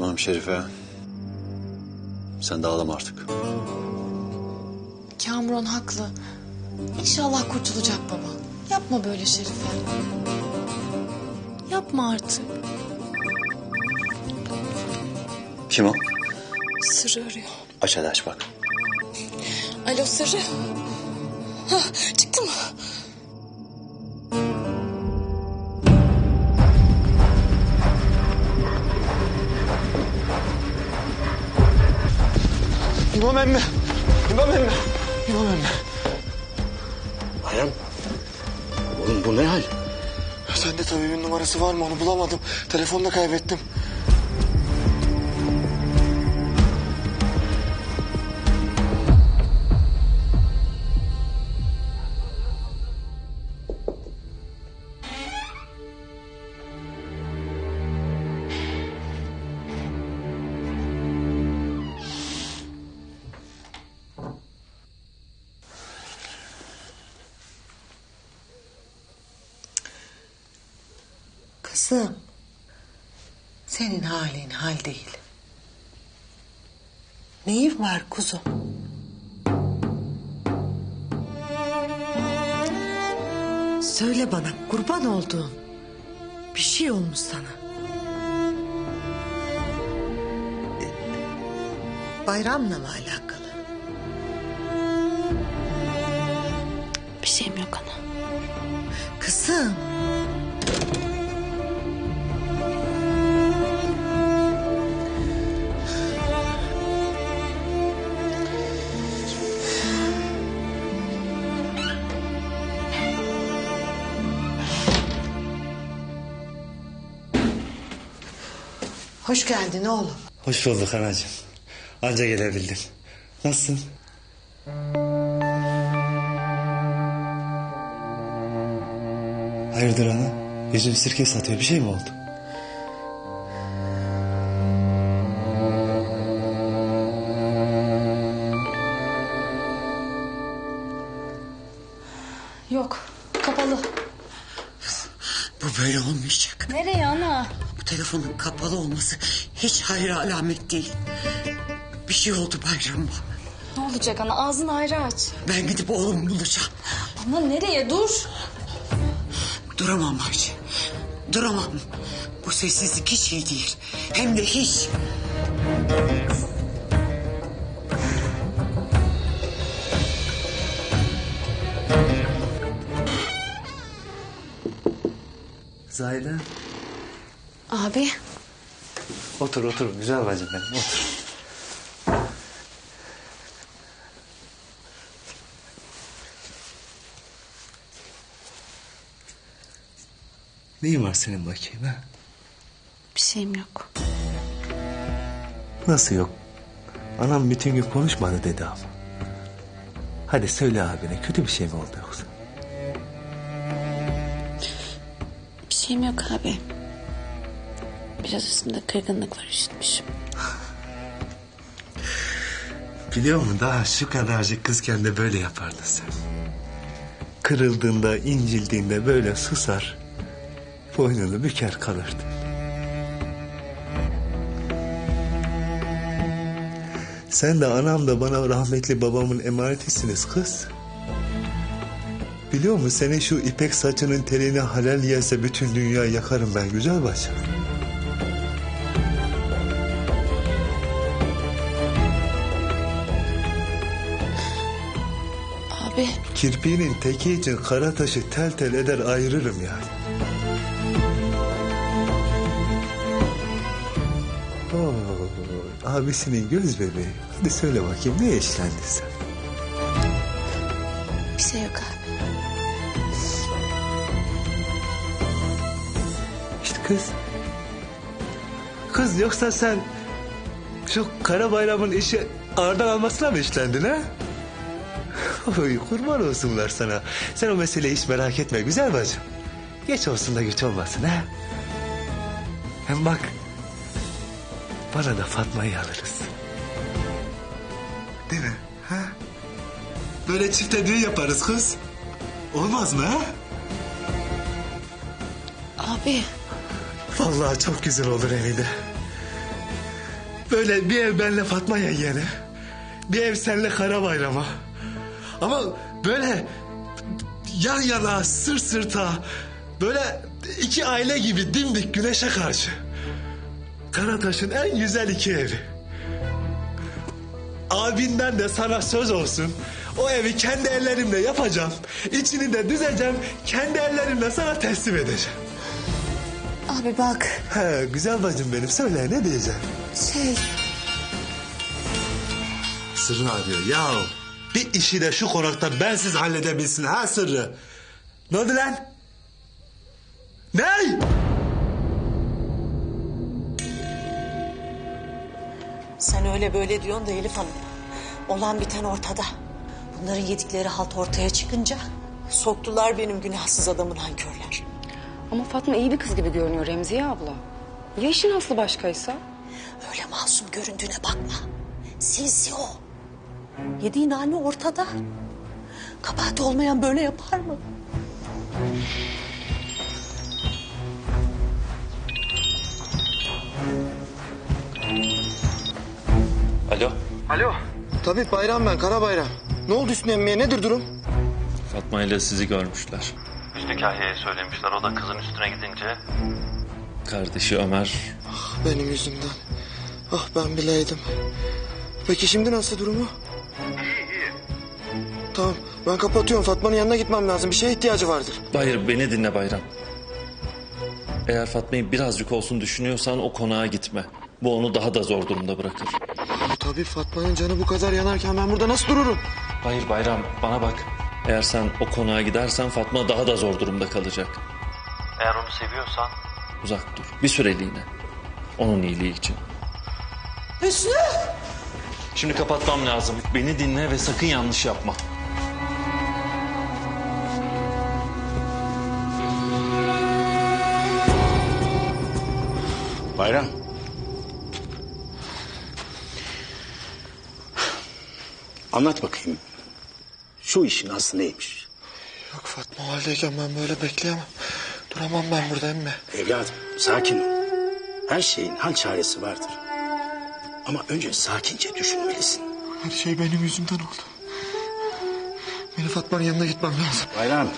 Tamam Şerife. Sen de ağlama artık. Kamuran haklı. İnşallah kurtulacak baba. Yapma böyle Şerife. Yapma artık. Kim o? Sırrı arıyor. Aç hadi aç bak. Alo Sırrı. Hah, çıktı mı? İmam emmi. İmam emmi. İmam emmi. Bayram. Oğlum bu ne hal? Sende tabibin numarası var mı onu bulamadım. Telefonda kaybettim. Kızım, senin halin hal değil. Neyin var kuzum? Söyle bana kurban olduğum. Bir şey olmuş sana. Bayramla mı alakalı? Bir şeyim yok ana. Kızım. Hoş geldin oğlum. Hoş bulduk anacığım. Anca gelebildim. Nasılsın? Hayırdır ana? Yüzün sirke satıyor. Bir şey mi oldu? Yok. Kapalı. Bu böyle olmayacak. Nereye ana? Telefonun kapalı olması hiç hayır alamet değil. Bir şey oldu Bayram'a. Ne olacak ana? Ağzını ayrı aç. Ben gidip oğlumu bulacağım. Ana nereye? Dur. Duramam Ayşe. Duramam. Bu sessizlik hiç iyi değil. Hem de hiç. Zahide. Abi. Otur otur. Güzel bacım benim. Otur. Neyin var senin bakayım ha? Bir şeyim yok. Nasıl yok? Anam bütün gün konuşmadı dedi ama. Hadi söyle abine kötü bir şey mi oldu yoksa? Bir şeyim yok abi. Biraz üstümde kırgınlık var üşütmüşüm. Biliyor musun daha şu kadarcık kızken de böyle yapardın sen. Kırıldığında, incildiğinde böyle susar. Boynunu büker kalırdın. Sen de anam da bana rahmetli babamın emanetisiniz kız. Biliyor musun senin şu ipek saçının teline halal yelse bütün dünyayı yakarım ben güzel bacım. Kirpiğinin teki için kara taşı tel tel eder ayırırım yani. Oo, abisinin göz bebeği. Hadi söyle bakayım ne işlendin sen? bir şey yok abi. İşte kız. Kız yoksa sen şu kara bayramın işi ağırdan almasına mı işlendin ha? Oy kurban olsunlar sana. Sen o meseleyi hiç merak etme güzel bacım. Geç olsun da güç olmasın ha. Hem bak bana da Fatma'yı alırız. Değil mi? Ha? Böyle çifte düğün yaparız kız. Olmaz mı ha? Abi Vallahi çok güzel olur Emine. Böyle bir ev benle Fatma yengene. Bir ev senle Kara Bayram'a. Ama böyle yan yana sır sırta böyle iki aile gibi dimdik güneşe karşı. Karataş'ın en güzel iki evi. Abinden de sana söz olsun. O evi kendi ellerimle yapacağım. İçini de düzeceğim. Kendi ellerimle sana teslim edeceğim. Abi bak He, güzel bacım benim. Söyle ne diyeceğim? şey Sırrı arıyor. Ya bir işi de şu konakta bensiz halledebilsin ha Sırrı. Ne oldu lan? Ne? Sen öyle böyle diyorsun da Elif Hanım. Olan biten ortada. Bunların yedikleri halt ortaya çıkınca soktular benim günahsız adamın hankörler. Ama Fatma iyi bir kız gibi görünüyor Remziye abla. Ya işin aslı başkaysa? Öyle masum göründüğüne bakma. Sinsi o. Yediğin hali ortada. Kabahati olmayan böyle yapar mı? Alo. Alo. Tabii Bayram ben Kara Bayram. Ne oldu Hüsnü emmiye nedir durum? Fatma ile sizi görmüşler. Hüsnü Kahya'ya söylemişler. O da kızın üstüne gidince Kardeşi Ömer Benim yüzümden. Ah ben bileydim. Peki şimdi nasıl durumu? Tamam ben kapatıyorum Fatma'nın yanına gitmem lazım. Bir şeye ihtiyacı vardır. Hayır beni dinle Bayram. Eğer Fatma'yı birazcık olsun düşünüyorsan o konağa gitme. Bu onu daha da zor durumda bırakır. Tabii Fatma'nın canı bu kadar yanarken ben burada nasıl dururum? Hayır Bayram bana bak. Eğer sen o konağa gidersen Fatma daha da zor durumda kalacak. eğer onu seviyorsan Uzak dur. Bir süreliğine. Onun iyiliği için. Hüsnü! Şimdi kapatmam lazım. Beni dinle ve sakın yanlış yapma. Bayram. Anlat bakayım. Şu işin aslı neymiş? Yok Fatma o haldeyken ben böyle bekleyemem. Duramam ben burada emmi. Evladım sakin ol. Her şeyin hal çaresi vardır. Ama önce sakince düşünmelisin. Her şey benim yüzümden oldu. Beni Fatma'nın yanına gitmem lazım. Bayram